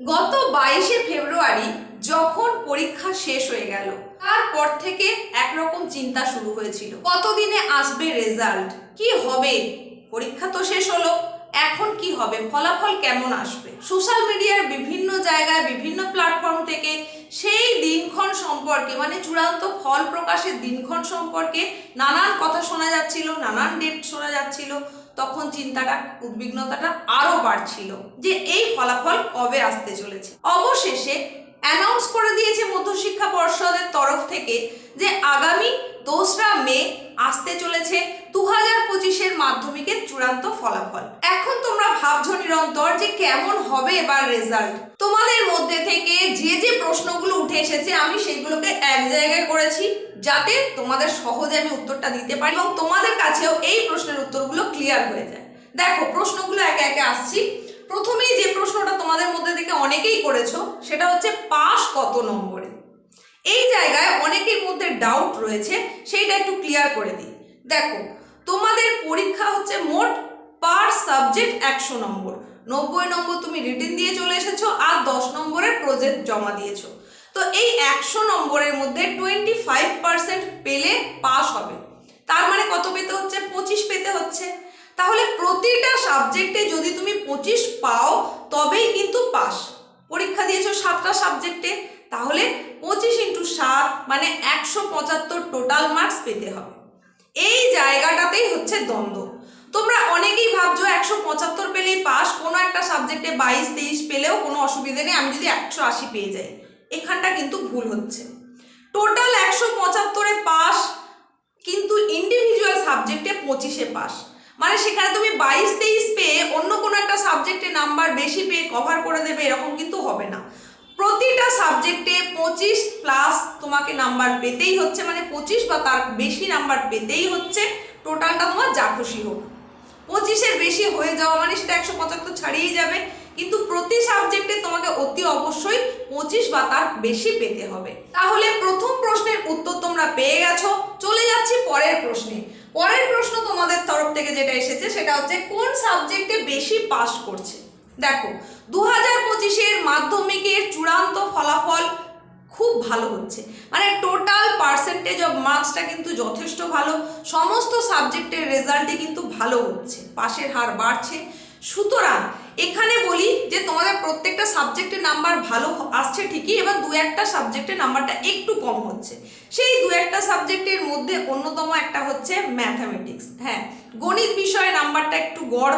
গত বাইশে ফেব্রুয়ারি যখন পরীক্ষা শেষ হয়ে গেল, তারপর থেকে একরকম চিন্তা শুরু হয়েছিল। কতদিনে আসবে রেজাল্ট কি হবে? পরীক্ষা তো শেষ হলো। এখন কি হবে? ফলাফল কেমন আসবে? সোশ্যাল মিডিয়ার বিভিন্ন জায়গায়, বিভিন্ন প্ল্যাটফর্ম থেকে সেই দিনক্ষণ সম্পর্কে মানে চূড়ান্ত ফল প্রকাশের দিনক্ষণ সম্পর্কে নানান কথা শোনা যাচ্ছিল, নানান ডেট শোনা যাচ্ছিল। তখন চিন্তাটা, উদ্বিগ্নতাটা আরও বাড়ছিল যে এই ফলাফল কবে আসতে চলেছে। অবশেষে অ্যানাউন্স করে দিয়েছে মধ্যশিক্ষা পর্ষদের তরফ থেকে যে আগামী দোসরা মে আসতে চলেছে দু হাজার পঁচিশের মাধ্যমিকের চূড়ান্ত ফলাফল। এখন তোমরা ভাবছ নিরন্তর যে কেমন হবে এবার রেজাল্ট তোমাদের মধ্যে থেকে যে যে প্রশ্নগুলো উঠে এসেছে আমি সেইগুলোকে এক জায়গায় করেছি। যাতে তোমাদের সহজে আমি উত্তরটা দিতে পারি এবং তোমাদের কাছেও এই প্রশ্নের উত্তরগুলো ক্লিয়ার হয়ে যায়। দেখো, প্রশ্নগুলো একে একে আসছি। প্রথমেই যে প্রশ্নটা তোমাদের মধ্যে থেকে অনেকেই করেছ, সেটা হচ্ছে পাস কত নম্বরে? এই জায়গায় অনেকের মধ্যে ডাউট রয়েছে, সেইটা একটু ক্লিয়ার করে দিই। দেখো, তোমাদের পরীক্ষা হচ্ছে মোট পার সাবজেক্ট একশো নম্বর। নব্বই নম্বর তুমি রিটিন দিয়ে চলে এসেছ, আর দশ নম্বরের প্রজেক্ট জমা দিয়েছ। তো এই একশো নম্বরের মধ্যে টোয়েন্টি ফাইভ পার্সেন্ট পেলে পাস হবে। তার মানে কত পেতে হচ্ছে? পঁচিশ পেতে হচ্ছে। তাহলে প্রতিটা সাবজেক্টে যদি তুমি পঁচিশ পাও, তবেই কিন্তু পাস পরীক্ষা দিয়েছ সাতটা সাবজেক্টে তাহলে পঁচিশ ইন্টু সাত মানে একশো পঁচাত্তর টোটাল মার্কস পেতে হবে। এই জায়গাটাতেই হচ্ছে দ্বন্দ্ব। তোমরা অনেকেই ভাবছ একশো পঁচাত্তর পেলেই পাস কোনো একটা সাবজেক্টে বাইশ, তেইশ পেলেও কোনো অসুবিধে নেই। আমি যদি একশো আশি পেয়ে যাই। এখানটা কিন্তু ভুল হচ্ছে। টোটাল একশো পঁচাত্তরে পাস, কিন্তু ইন্ডিভিজুয়াল সাবজেক্টে পঁচিশে পাস। মানে সেখানে তুমি বাইশ তেইশ পেয়ে অন্য কোনো একটা সাবজেক্টে নাম্বার বেশি পেয়ে কভার করে দেবে, এরকম কিন্তু হবে না। প্রতিটা সাবজেক্টে পঁচিশ প্লাস তোমাকে নাম্বার পেতেই হচ্ছে মানে পঁচিশ বা তার বেশি নাম্বার পেতেই হচ্ছে টোটালটা তোমার যা খুশি হোক। পঁচিশের বেশি হয়ে যাওয়া মানে সেটা একশো পঁচাত্তর ছাড়িয়েই যাবে। কিন্তু প্রতি সাবজেক্টে তোমাকে অতি অবশ্যই পঁচিশ বা তার বেশি পেতে হবে। তাহলে প্রথম প্রশ্নের উত্তর তোমরা পেয়ে গেছো, চলে যাচ্ছি পরের প্রশ্নে। পরের প্রশ্ন তোমাদের তরফ থেকে যেটা এসেছে, সেটা হচ্ছে কোন সাবজেক্টে বেশি পাস করছে? দেখো দু হাজার পঁচিশের মাধ্যমিকের চূড়ান্ত ফলাফল খুব ভালো হচ্ছে। মানে টোটাল পার্সেন্টেজ অফ মার্কসটা কিন্তু যথেষ্ট ভালো। সমস্ত সাবজেক্টের রেজাল্টই কিন্তু ভালো হচ্ছে। পাশের হার বাড়ছে। সুতরাং এখানে বলি যে তোমাদের প্রত্যেকটা সাবজেক্টের নাম্বার ভালো আসছে ঠিকই, এবার দু একটা সাবজেক্টের নাম্বারটা একটু কম হচ্ছে। সেই দু একটা সাবজেক্টের মধ্যে অন্যতম একটা হচ্ছে ম্যাথামেটিক্স হ্যাঁ গণিত বিষয়ে নাম্বারটা একটু গড়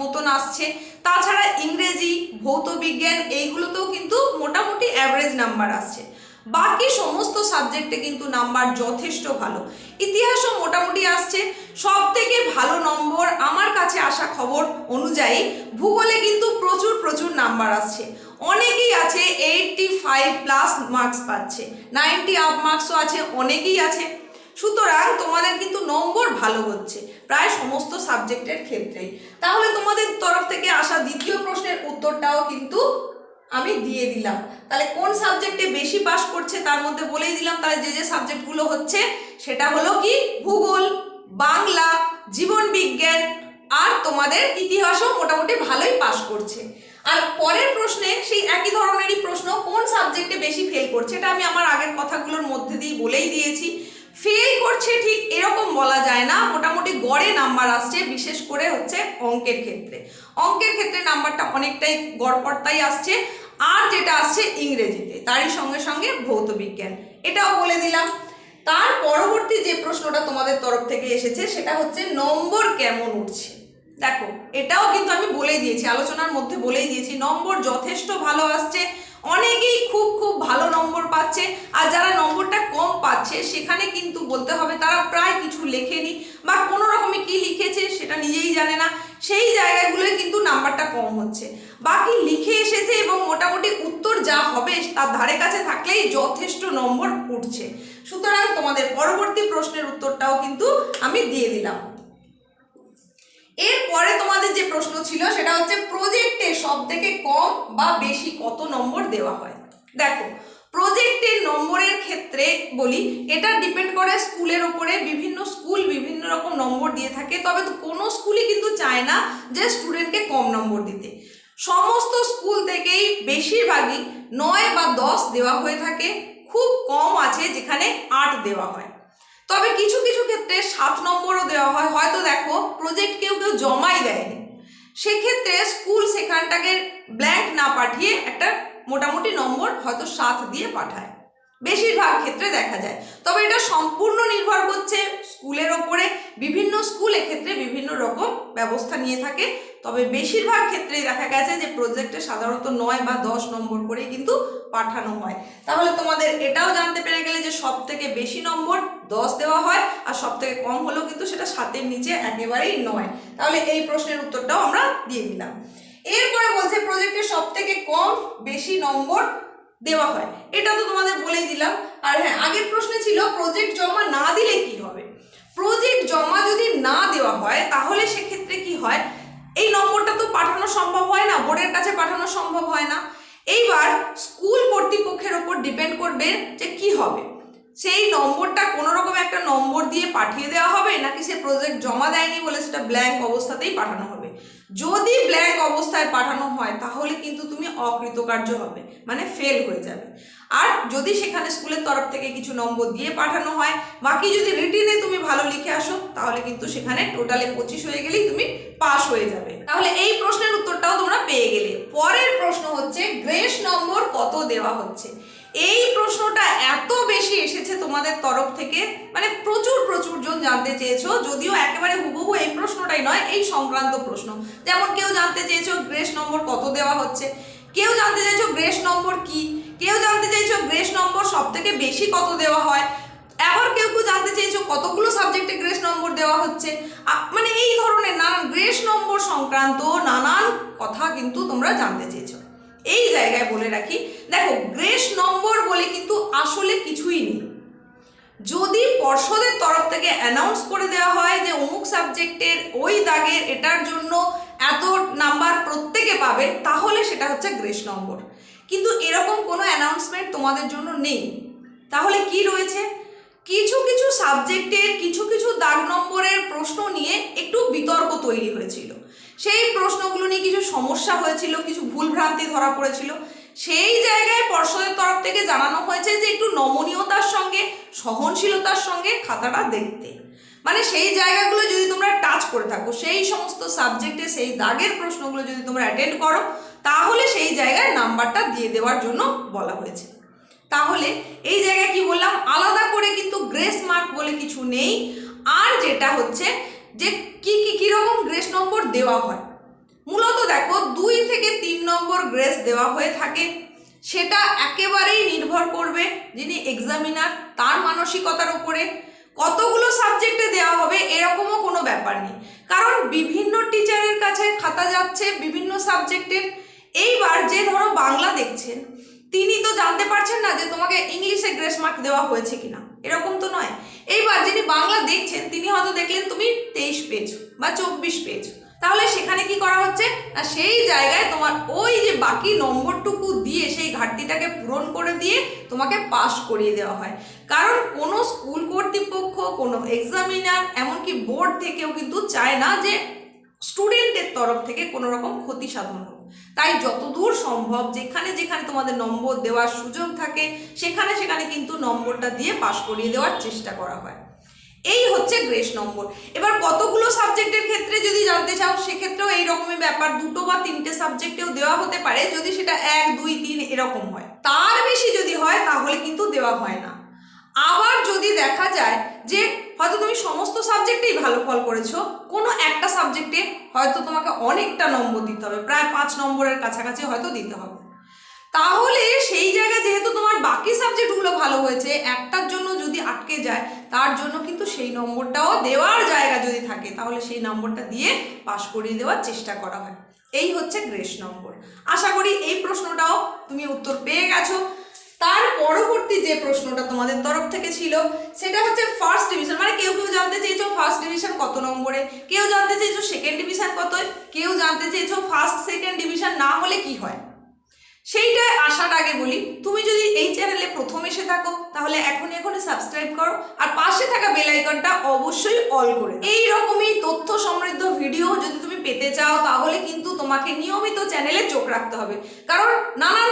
মতন আসছে। তাছাড়া ইংরেজি ভৌত বিজ্ঞান এইগুলোতেও কিন্তু মোটামুটি অ্যাভারেজ নাম্বার আসছে। বাকি সমস্ত সাবজেক্টে কিন্তু নাম্বার যথেষ্ট ভালো। ইতিহাসও মোটামুটি আসছে। সব থেকে ভালো নম্বর আমার কাছে আসা খবর অনুযায়ী ভূগোলে কিন্তু প্রচুর প্রচুর নাম্বার আসছে। অনেকেই আছে এইটটি ফাইভ প্লাস মার্কস পাচ্ছে নাইনটি আপ মার্কসও আছে, অনেকেই আছে। সুতরাং তোমাদের কিন্তু নম্বর ভালো হচ্ছে প্রায় সমস্ত সাবজেক্টের ক্ষেত্রেই। তাহলে তোমাদের তরফ থেকে আসা দ্বিতীয় প্রশ্নের উত্তরটাও কিন্তু আমি দিয়ে দিলাম। তাহলে কোন সাবজেক্টে বেশি পাস করছে তার মধ্যে বলেই দিলাম। তাহলে যে যে সাবজেক্টগুলো হচ্ছে সেটা হলো কি? ভূগোল, বাংলা, জীবন বিজ্ঞান আর তোমাদের ইতিহাসও মোটামুটি ভালোই পাশ করছে। আর পরের প্রশ্নে সেই একই ধরনেরই প্রশ্ন কোন সাবজেক্টে বেশি ফেল করছে, এটা আমি আমার আগের কথাগুলোর মধ্যে দিয়ে বলেই দিয়েছি। ফেল করছে ঠিক এরকম বলা যায় না, মোটামুটি গড়ে নাম্বার আসছে, বিশেষ করে হচ্ছে অঙ্কের ক্ষেত্রে। অঙ্কের ক্ষেত্রে নাম্বারটা অনেকটাই গড়পড়তাই আসছে, আর যেটা আসছে ইংরেজিতে, তারই সঙ্গে সঙ্গে ভৌত বিজ্ঞান। এটাও বলে দিলাম। তার পরবর্তী যে প্রশ্নটা তোমাদের তরফ থেকে এসেছে, সেটা হচ্ছে নম্বর কেমন উঠছে? দেখো, এটাও কিন্তু আমি বলেই দিয়েছি, আলোচনার মধ্যে বলেই দিয়েছি, নম্বর যথেষ্ট ভালো আসছে, অনেকেই খুব খুব ভালো নম্বর পাচ্ছে, আর যারা নম্বরটা কম পাচ্ছে, সেখানে কিন্তু বলতে হবে তারা প্রায় কিছু লেখেনি, বা কোনো রকমে কি লিখেছে সেটা নিজেই জানে না, সেই জায়গাগুলোয় কিন্তু নাম্বারটা কম হচ্ছে। বাকি লিখে এসেছে এবং মোটামুটি উত্তর যা হবে তার ধারে কাছে থাকলেই যথেষ্ট নম্বর উঠছে। সুতরাং তোমাদের পরবর্তী প্রশ্নের উত্তরটাও কিন্তু আমি দিয়ে দিলাম। এরপরে তোমাদের যে প্রশ্ন ছিল, সেটা হচ্ছে প্রজেক্টে সব থেকে কম বা বেশি কত নম্বর দেওয়া হয়? দেখো প্রজেক্টের নম্বরের ক্ষেত্রে বলি, এটা ডিপেন্ড করে স্কুলের ওপরে, বিভিন্ন স্কুল বিভিন্ন রকম নম্বর দিয়ে থাকে, তবে কোনো স্কুলই কিন্তু চায় না যে স্টুডেন্টকে কম নম্বর দিতে। সমস্ত স্কুল থেকেই বেশিরভাগই নয় বা দশ দেওয়া হয়ে থাকে, খুব কম আছে যেখানে আট দেওয়া হয়। তবে কিছু কিছু ক্ষেত্রে সাত নম্বরও দেওয়া হয়। হয়তো দেখো প্রজেক্ট কেউ কেউ জমাই দেয়নি। সেক্ষেত্রে স্কুল সেখানটাকে ব্ল্যাঙ্ক না পাঠিয়ে একটা মোটামুটি নম্বর হয়তো সাত দিয়ে পাঠায়। বেশিরভাগ ক্ষেত্রে দেখা যায়। তবে এটা সম্পূর্ণ নির্ভর করছে স্কুলের ওপরে। বিভিন্ন স্কুল এক্ষেত্রে বিভিন্ন রকম ব্যবস্থা নিয়ে থাকে। তবে বেশিরভাগ ক্ষেত্রেই দেখা গেছে যে প্রজেক্টে সাধারণত নয় বা দশ নম্বর করে কিন্তু পাঠানো হয়। তাহলে তোমাদের এটাও জানতে পেরে গেলে যে সব থেকে বেশি নম্বর দশ দেওয়া হয়, আর সব থেকে কম হলেও কিন্তু সেটা সাতের নিচে একেবারেই নয়। তাহলে এই প্রশ্নের উত্তরটাও আমরা দিয়ে দিলাম। এরপরে বলছে প্রজেক্টের সব থেকে কম বেশি নম্বর দেওয়া হয়। এটা তো তোমাদের বলেই দিলাম। আর হ্যাঁ আগের প্রশ্নে ছিল প্রজেক্ট জমা না দিলে কি হবে? প্রজেক্ট জমা যদি না দেওয়া হয়, তাহলে সেক্ষেত্রে কি হয়? এই নম্বরটা তো পাঠানো সম্ভব হয় না, বোর্ডের কাছে পাঠানো সম্ভব হয় না। এইবার স্কুল কর্তৃপক্ষের ওপর ডিপেন্ড করবে যে কি হবে। সেই নম্বরটা কোনো রকম একটা নম্বর দিয়ে পাঠিয়ে দেওয়া হবে, নাকি সে প্রজেক্ট জমা দেয়নি বলে সেটা ব্ল্যাঙ্ক অবস্থাতেই পাঠানো হবে? যদি ব্ল্যাঙ্ক অবস্থায় পাঠানো হয়, তাহলে কিন্তু তুমি অকৃতকার্য হবে মানে ফেল হয়ে যাবে। আর যদি সেখানে স্কুলের তরফ থেকে কিছু নম্বর দিয়ে পাঠানো হয়, বাকি যদি রিটিনে তুমি ভালো লিখে আসো, তাহলে কিন্তু সেখানে টোটালে পঁচিশ হয়ে গেলেই তুমি পাস হয়ে যাবে। তাহলে এই প্রশ্নের উত্তরটাও তোমরা পেয়ে গেলে। পরের প্রশ্ন হচ্ছে, গ্রেস নম্বর কত দেওয়া হচ্ছে? এই প্রশ্নটা এত বেশি এসেছে তোমাদের তরফ থেকে মানে প্রচুর প্রচুর জন জানতে চেয়েছো, যদিও একেবারে হুবহু এই প্রশ্নটাই নয়, এই সংক্রান্ত প্রশ্ন। যেমন কেউ জানতে চেয়েছো গ্রেস নম্বর কত দেওয়া হচ্ছে, কেউ জানতে চাইছো গ্রেস নম্বর কি, কেউ জানতে চাইছো গ্রেস নম্বর সব থেকে বেশি কত দেওয়া হয়, আবার কেউ কেউ জানতে চেয়েছো কতগুলো সাবজেক্টে গ্রেস নম্বর দেওয়া হচ্ছে মানে এই ধরনের নানান গ্রেস নম্বর সংক্রান্ত নানান কথা কিন্তু তোমরা জানতে চেয়েছো। এই জায়গায় বলে রাখি, দেখো, গ্রেস নম্বর বলে কিন্তু আসলে কিছুই নেই। যদি পর্ষদের তরফ থেকে অ্যানাউন্স করে দেওয়া হয় যে অমুক সাবজেক্টের ওই দাগের এটার জন্য এত নাম্বার প্রত্যেকে পাবে, তাহলে সেটা হচ্ছে গ্রেস নম্বর। কিন্তু এরকম কোনো অ্যানাউন্সমেন্ট তোমাদের জন্য নেই। তাহলে কি রয়েছে? কিছু কিছু সাবজেক্টের কিছু কিছু দাগ নম্বরের প্রশ্ন নিয়ে একটু বিতর্ক তৈরি হয়েছিল সেই প্রশ্নগুলো নিয়ে কিছু সমস্যা হয়েছিল, কিছু ভুলভ্রান্তি ধরা পড়েছিল। সেই জায়গায় পর্ষদের তরফ থেকে জানানো হয়েছে যে একটু নমনীয়তার সঙ্গে, সহনশীলতার সঙ্গে খাতাটা দেখতে। মানে সেই জায়গাগুলো যদি তোমরা টাচ করে থাকো, সেই সমস্ত সাবজেক্টে সেই দাগের প্রশ্নগুলো যদি তোমরা অ্যাটেন্ড করো, তাহলে সেই জায়গায় নাম্বারটা দিয়ে দেওয়ার জন্য বলা হয়েছে। তাহলে এই জায়গায় কি বললাম? আলাদা করে কিন্তু গ্রেস মার্ক বলে কিছু নেই। আর যেটা হচ্ছে যে কি গ্রেস নম্বর দেওয়া হয়। মূলত দেখো, দুই থেকে তিন নম্বর গ্রেস দেওয়া হয়ে থাকে। সেটা একেবারেই নির্ভর করবে যিনি এক্সামিনার তার মানসিকতার উপরে। কতগুলো সাবজেক্টে দেওয়া হবে এরকমও কোনো ব্যাপার নেই। কারণ বিভিন্ন টিচারের কাছে খাতা যাচ্ছে বিভিন্ন সাবজেক্টের এইবার যে ধরো বাংলা দেখছেন তিনি তো জানতে পারছেন না যে তোমাকে ইংলিশে গ্রেস মার্ক দেওয়া হয়েছে কিনা। এরকম তো নয়। এইবার যিনি বাংলা দেখছেন, তিনি হয়তো দেখলেন তুমি তেইশ পেয়েছ বা চব্বিশ পেয়েছ তাহলে সেখানে কি করা হচ্ছে? না, সেই জায়গায় তোমার ওই যে বাকি নম্বরটুকু দিয়ে সেই ঘাটতিটাকে পূরণ করে দিয়ে তোমাকে পাস করিয়ে দেওয়া হয়। কারণ কোনো স্কুল কর্তৃপক্ষ, কোনো এক্সামিনার, এমনকি বোর্ড থেকেও কিন্তু চায় না যে স্টুডেন্টের তরফ থেকে কোনো রকম ক্ষতি সাধন হোক। তাই যতদূর সম্ভব যেখানে যেখানে তোমাদের নম্বর দেওয়ার সুযোগ থাকে, সেখানে সেখানে কিন্তু নম্বরটা দিয়ে পাশ করিয়ে দেওয়ার চেষ্টা করা হয়। এই হচ্ছে গ্রেস নম্বর। এবার কতগুলো সাবজেক্টের ক্ষেত্রে যদি জানতে চাও, সেক্ষেত্রেও এই রকমই ব্যাপার। দুটো বা তিনটে সাবজেক্টেও দেওয়া হতে পারে যদি সেটা এক, দুই, তিন এরকম হয়। তার বেশি যদি হয়, তাহলে কিন্তু দেওয়া হয় না। আবার যদি দেখা যায় যে হয়তো তুমি সমস্ত সাবজেক্টেই ভালো ফল করেছ, কোনো একটা সাবজেক্টে হয়তো তোমাকে অনেকটা নম্বর দিতে হবে, প্রায় পাঁচ নম্বরের কাছাকাছি হয়তো দিতে হবে। তাহলে সেই জায়গায় যেহেতু তোমার বাকি সাবজেক্টগুলো ভালো হয়েছে, একটার জন্য যদি আটকে যায়, তার জন্য কিন্তু সেই নম্বরটাও দেওয়ার জায়গা যদি থাকে, তাহলে সেই নম্বরটা দিয়ে পাশ করিয়ে দেওয়ার চেষ্টা করা হয়। এই হচ্ছে গ্রেস নম্বর। আশা করি এই প্রশ্নটাও তুমি উত্তর পেয়ে গেছো। তার পরবর্তী যে প্রশ্নটা তোমাদের তরফ থেকে ছিল, সেটা হচ্ছে ফার্স্ট ডিভিশন মানে কেউ কেউ জানতে চেয়েছো ফার্স্ট ডিভিশন কত নম্বরে? কেউ জানতে চেয়েছো সেকেন্ড ডিভিশন কত? কেউ জানতে চেয়েছো ফার্স্ট সেকেন্ড ডিভিশন না হলে কি হয়? সেইটায় আসার আগে বলি, তুমি যদি এই চ্যানেলে প্রথম এসে থাকো, তাহলে এখনই এখনই সাবস্ক্রাইব করো, আর পাশে থাকা বেল আইকনটা অবশ্যই অল করে এই রকমই তথ্য সমৃদ্ধ ভিডিও যদি তুমি পেতে চাও, তাহলে কিন্তু তোমাকে নিয়মিত চ্যানেলে চোখ রাখতে হবে। কারণ নানান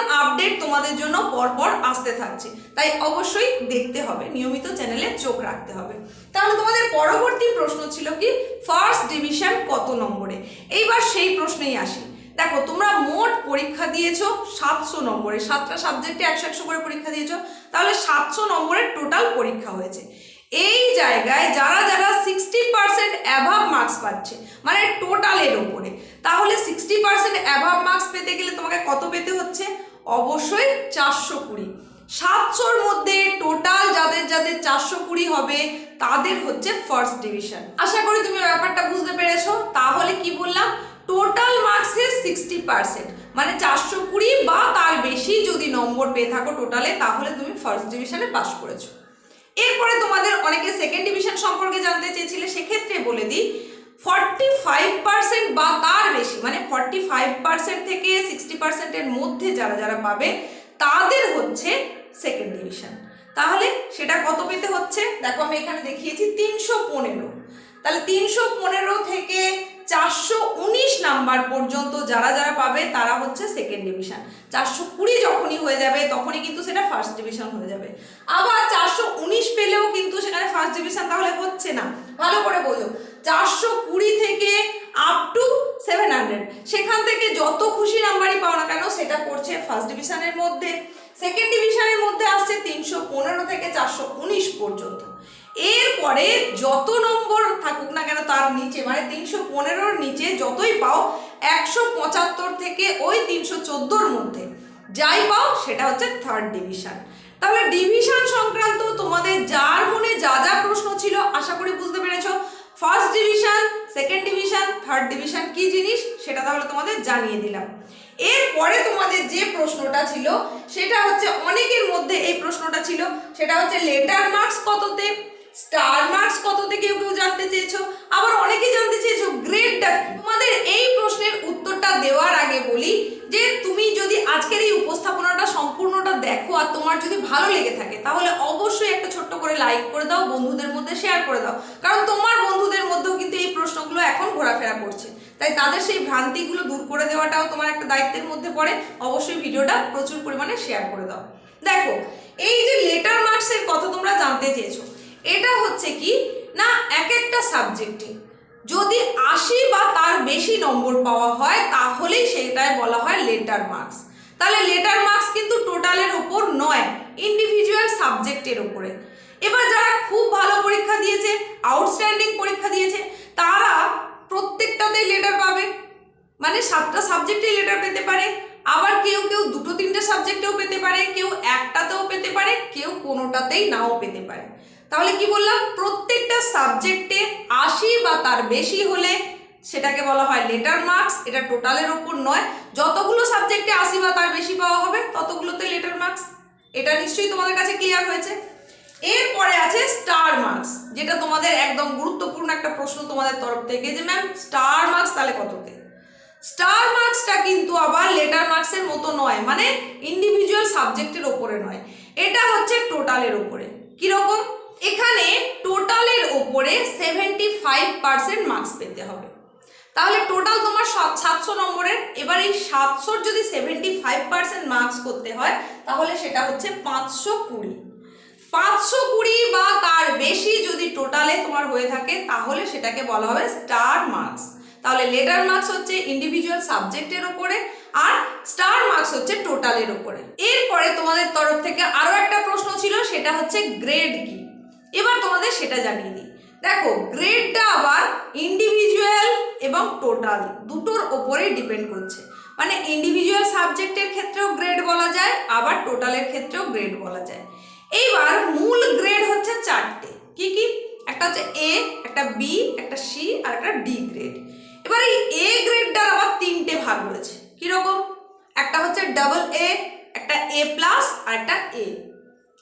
তোমাদের জন্য পরপর আসতে থাকছে। তাই অবশ্যই দেখতে হবে, নিয়মিত চ্যানেলে চোখ রাখতে হবে। তাহলে তোমাদের পরবর্তী প্রশ্ন ছিল কি ফার্স্ট ডিভিশন কত নম্বরে? এইবার সেই প্রশ্নেই আসি। দেখো, তোমরা মোট পরীক্ষা দিয়েছ সাতশো নম্বরে। সাতটা সাবজেক্টে একশো একশো করে পরীক্ষা দিয়েছ। তাহলে সাতশো নম্বরের টোটাল পরীক্ষা হয়েছে। এই জায়গায় যারা যারা সিক্সটি পার্সেন্ট অ্যাভাব মার্কস পাচ্ছে মানে টোটালের ওপরে, তাহলে সিক্সটি পার্সেন্ট অ্যাভাব মার্কস পেতে গেলে তোমাকে কত পেতে হচ্ছে? অবশ্যই চারশো কুড়ি। সাতশোর মধ্যে টোটাল যাদের যাদের চারশো কুড়ি হবে, তাদের হচ্ছে ফার্স্ট ডিভিশন আশা করি তুমি ব্যাপারটা বুঝতে পেরেছ। তাহলে কি বললাম? টোটাল মার্কসের সিক্সটি পার্সেন্ট মানে চারশো কুড়ি বা তার বেশি যদি নম্বর পেয়ে থাকো টোটালে তাহলে তুমি ফার্স্ট ডিভিশনে পাস করেছ। এরপরে তোমাদের অনেকে সেকেন্ড ডিভিশন সম্পর্কে জানতে চেয়েছিলে, সেক্ষেত্রে বলে দিই ফর্টি ফাইভ পার্সেন্ট বা তার বেশি মানে ফর্টি ফাইভ পার্সেন্ট থেকে সিক্সটি পার্সেন্টের মধ্যে যারা যারা পাবে, তাদের হচ্ছে সেকেন্ড ডিভিশন তাহলে সেটা কত পেতে হচ্ছে? দেখো আমি এখানে দেখিয়েছি তিনশো পনেরো। তাহলে তিনশো পনেরো থেকে চারশো উনিশ নাম্বার পর্যন্ত যারা যারা পাবে, তারা হচ্ছে সেকেন্ড ডিভিশন চারশো কুড়ি যখনই হয়ে যাবে, তখনই কিন্তু সেটা ফার্স্ট ডিভিশন হয়ে যাবে। আবার চারশো উনিশ পেলেও কিন্তু সেখানে ফার্স্ট ডিভিশন তাহলে হচ্ছে না। ভালো করে বোঝো। চারশো কুড়ি থেকে আপ টু সেভেন হান্ড্রেড সেখান থেকে যত খুশি নাম্বারই পাও না কেন, সেটা পড়ছে ফার্স্ট ডিভিশনের মধ্যে। সেকেন্ড ডিভিশনের মধ্যে আসছে তিনশো পনেরো থেকে চারশো উনিশ পর্যন্ত। এরপরে যত নম্বর থাকুক না কেন, তার নিচে মানে তিনশো পনেরোর নিচে যতই পাও, একশো পঁচাত্তর থেকে ওই তিনশো চোদ্দোর মধ্যে। যাই পাও, সেটা হচ্ছে থার্ড ডিভিশন তাহলে ডিভিশন সংক্রান্ত তোমাদের যার মনে যা যা প্রশ্ন ছিল, আশা করি বুঝতে পেরেছ। First division second division third division কি জিনিস? সেটা তাহলে তোমাদের জানিয়ে দিলাম। এরপরে তোমাদের যে প্রশ্নটা ছিল, সেটা হচ্ছে অনেকের মধ্যে এই প্রশ্নটা ছিল, সেটা হচ্ছে লেটার মার্কস কততে? স্টার মার্কস কততে কেউ কেউ জানতে চেয়েছো? আবার অনেকে জানতে চেয়েছো গ্রেডটা তোমাদের এই প্রশ্নের উত্তরটা দেওয়ার আগে বলি যে, তুমি যদি আজকের এই উপস্থাপনাটা সম্পূর্ণটা দেখো আর তোমার যদি ভালো লেগে থাকে, তাহলে অবশ্যই একটা ছোট্ট করে লাইক করে দাও, বন্ধুদের মধ্যে শেয়ার করে দাও। কারণ তোমার বন্ধুদের মধ্যেও কিন্তু এই প্রশ্নগুলো এখন ঘোরাফেরা করছে। তাই তাদের সেই ভ্রান্তিগুলো দূর করে দেওয়াটাও তোমার একটা দায়িত্বের মধ্যে পড়ে। অবশ্যই ভিডিওটা প্রচুর পরিমাণে শেয়ার করে দাও। দেখো, এই যে লেটার মার্কসের কথা তোমরা জানতে চেয়েছো, এটা হচ্ছে কি? না, এক একটা সাবজেক্টে যদি আশি বা তার বেশি নম্বর পাওয়া হয়, তাহলেই সেটাই বলা হয় লেটার মার্কস তাহলে লেটার মার্কস কিন্তু টোটালের ওপর নয় ইন্ডিভিজুয়াল সাবজেক্টের ওপরে। এবার যারা খুব ভালো পরীক্ষা দিয়েছে আউটস্ট্যান্ডিং পরীক্ষা দিয়েছে, তারা প্রত্যেকটাতেই লেটার পাবে। মানে সাতটা সাবজেক্টেই লেটার পেতে পারে, আবার কেউ কেউ দুটো, তিনটে সাবজেক্টেও পেতে পারে, কেউ একটাতেও পেতে পারে, কেউ কোনোটাতেই নাও পেতে পারে। তাহলে কি বললাম? প্রত্যেকটা সাবজেক্টে আশি বা তার বেশি হলে সেটাকে বলা হয় লেটার মার্কস এটা টোটালের ওপর নয়। যতগুলো সাবজেক্টে আশি বা তার বেশি পাওয়া হবে, ততগুলোতে লেটার মার্কস এটা নিশ্চয়ই তোমাদের কাছে ক্লিয়ার হয়েছে। এরপরে আছে স্টার মার্কস যেটা তোমাদের একদম গুরুত্বপূর্ণ একটা প্রশ্ন তোমাদের তরফ থেকে যে, ম্যাম স্টার মার্কস তাহলে কততে স্টার মার্কসটা কিন্তু আবার লেটার মার্কসের মতো নয় মানে ইন্ডিভিজুয়াল সাবজেক্টের ওপরে নয়। এটা হচ্ছে টোটালের ওপরে। কীরকম এখানে টোটালের ওপরে সেভেন্টি ফাইভ পার্সেন্ট মার্কস পেতে হবে। তাহলে টোটাল তোমার সাতশো নম্বরের, এবার এই সাতশোর যদি সেভেন্টি ফাইভ পার্সেন্ট মার্কস করতে হয়, তাহলে সেটা হচ্ছে পাঁচশো কুড়ি। পাঁচশো কুড়ি বা তার বেশি যদি টোটালে তোমার হয়ে থাকে, তাহলে সেটাকে বলা হবে স্টার মার্কস। তাহলে লেটার মার্কস হচ্ছে ইন্ডিভিজুয়াল সাবজেক্টের ওপরে আর স্টার মার্কস হচ্ছে টোটালের ওপরে এরপরে তোমাদের তরফ থেকে আরও একটা প্রশ্ন ছিল, সেটা হচ্ছে গ্রেড কি? এবার তোমাদের সেটা জানিয়ে দিই দেখো গ্রেডটা আবার ইন্ডিভিজুয়াল এবং টোটাল দুটোর ওপরেই ডিপেন্ড করছে। মানে ইন্ডিভিজুয়াল সাবজেক্টের ক্ষেত্রেও গ্রেড বলা যায়, আবার টোটালের ক্ষেত্রেও গ্রেড বলা যায়। এইবার মূল গ্রেড হচ্ছে চারটে। কি কি? একটা হচ্ছে এ একটা বি একটা সি আর একটা ডি গ্রেড এবার এই এ গ্রেডটার আবার তিনটে ভাগ রয়েছে। কীরকম? একটা হচ্ছে ডাবল এ একটা এ প্লাস আর একটা এ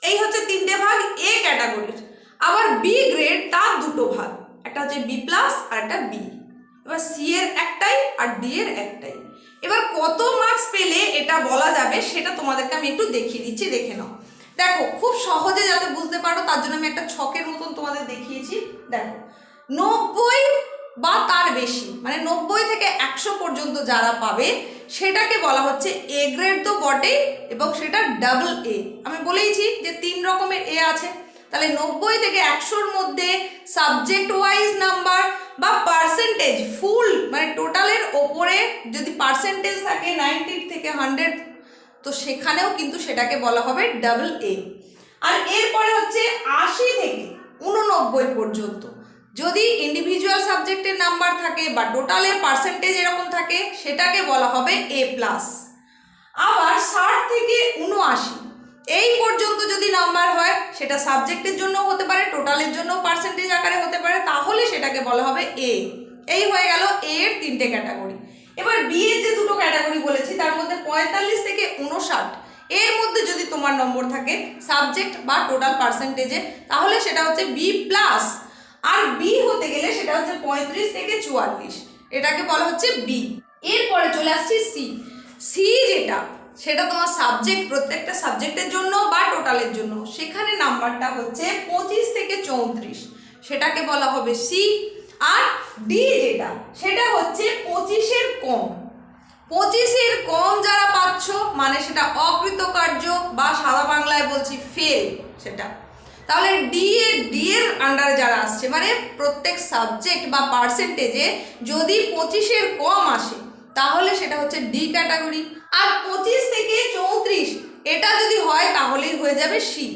এই হচ্ছে তিনটে ভাগ এ ক্যাটাগরির আবার বি গ্রেড তার দুটো ভাগ। একটা হচ্ছে বি প্লাস আর একটা বি এবার সি এর একটাই আর ডি এর একটাই। এবার কত মার্কস পেলে এটা বলা যাবে সেটা তোমাদেরকে আমি একটু দেখিয়ে দিচ্ছি, দেখে নাও। দেখো, খুব সহজে যাতে বুঝতে পারো, তার জন্য আমি একটা ছকের মতন তোমাদের দেখিয়েছি। দেখো, নব্বই বা তার বেশি মানে নব্বই থেকে একশো পর্যন্ত যারা পাবে, সেটাকে বলা হচ্ছে এ গ্রেড তো বটেই, এবং সেটা ডাবল এ আমি বলেইছি যে তিন রকমের এ আছে। তাহলে নব্বই থেকে একশোর মধ্যে সাবজেক্ট ওয়াইজ নাম্বার বা পার্সেন্টেজ ফুল মানে টোটালের ওপরে যদি পার্সেন্টেজ থাকে নাইনটি থেকে হান্ড্রেড তো সেখানেও কিন্তু সেটাকে বলা হবে ডাবল এ আর এরপরে হচ্ছে আশি থেকে উননব্বই পর্যন্ত। যদি ইন্ডিভিজুয়াল সাবজেক্টের নাম্বার থাকে বা টোটালের পার্সেন্টেজ এরকম থাকে, সেটাকে বলা হবে এ প্লাস আবার ষাট থেকে উনআশি এই পর্যন্ত যদি নাম্বার হয়, সেটা সাবজেক্টের জন্য হতে পারে টোটালের জন্য পার্সেন্টেজ আকারে হতে পারে, তাহলে সেটাকে বলা হবে এ এই হয়ে গেল এর তিনটে ক্যাটাগরি এবার বি এর যে দুটো ক্যাটাগরি বলেছি, তার মধ্যে পঁয়তাল্লিশ থেকে উনষাট এর মধ্যে যদি তোমার নম্বর থাকে সাবজেক্ট বা টোটাল পার্সেন্টেজে তাহলে সেটা হচ্ছে বি প্লাস আর বি হতে গেলে সেটা হচ্ছে পঁয়ত্রিশ থেকে চুয়াল্লিশ, এটাকে বলা হচ্ছে বি এরপরে চলে আসছি সি সি যেটা, সেটা তোমার সাবজেক্ট প্রত্যেকটা সাবজেক্টের জন্য বা টোটালের জন্য। সেখানে নাম্বারটা হচ্ছে পঁচিশ থেকে চৌত্রিশ, সেটাকে বলা হবে সি আর ডি যেটা, সেটা হচ্ছে পঁচিশের কম। পঁচিশের কম যারা পাচ্ছ মানে সেটা অকৃতকার্য বা সাদা বাংলায় বলছি ফেল সেটা। তাহলে ডি এর ডি এর আন্ডারে যারা আসছে মানে প্রত্যেক সাবজেক্ট বা পার্সেন্টেজে যদি পঁচিশের কম আসে, তাহলে সেটা হচ্ছে ডি ক্যাটাগরি আর পঁচিশ থেকে চৌত্রিশ, এটা যদি হয়, তাহলেই হয়ে যাবে সি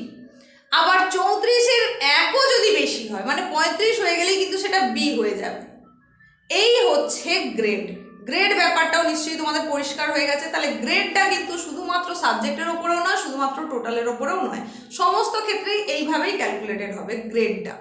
আবার চৌত্রিশের একও যদি বেশি হয় মানে পঁয়ত্রিশ হয়ে গেলেই কিন্তু সেটা বি হয়ে যাবে। এই হচ্ছে গ্রেড গ্রেড ব্যাপারটাও নিশ্চয়ই তোমাদের পরিষ্কার হয়ে গেছে। তাহলে গ্রেডটা কিন্তু শুধুমাত্র সাবজেক্টের ওপরেও নয়, শুধুমাত্র টোটালের ওপরেও নয়। সমস্ত ক্ষেত্রেই এইভাবেই ক্যালকুলেটেড হবে গ্রেডটা